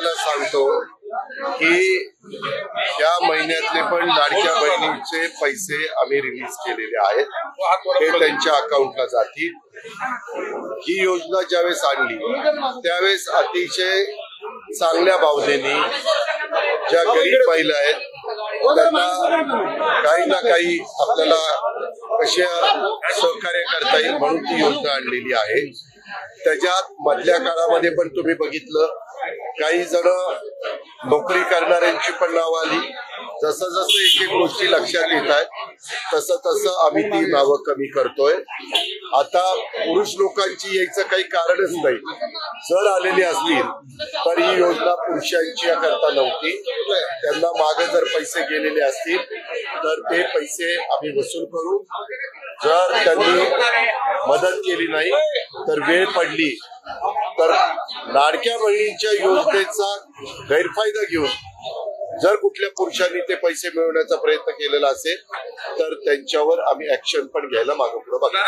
आपल्याला सांगतो की या महिन्यातले पण लाडक्या बहिणीचे पैसे आम्ही रिलीज केलेले आहेत. ते त्यांच्या अकाउंटला जातील. ही योजना ज्यावेळेस आणली त्यावेळेस अतिशय चांगल्या भावनेने ज्या गरीब महिला आहेत त्यांना काही ना काही आपल्याला कशा सहकार्य करता येईल म्हणून ती योजना आणलेली आहे. त्याच्यात मधल्या काळामध्ये पण तुम्ही बघितलं काही जण नोकरी करणाऱ्यांची पण नाव आली. जसं जसं एक एक गोष्टी लक्षात येत आहेत तसं तसं आम्ही ती नावं कमी करतोय. आता पुरुष लोकांची यायचं काही कारणच नाही. जर आलेली असतील तर ही योजना पुरुषांची करता नव्हती. त्यांना मागे जर पैसे गेलेले असतील तर ते पैसे आम्ही वसूल करू. जर त्यांनी मदत केली नाही तर वेळ पडली तर लाडक्या बहिणींच्या योजनेचा गैरफायदा घेऊन जर कुठल्या पुरुषांनी ते पैसे मिळवण्याचा प्रयत्न केलेला असेल तर त्यांच्यावर आम्ही ऍक्शन पण घ्यायला मागं पुढे बघा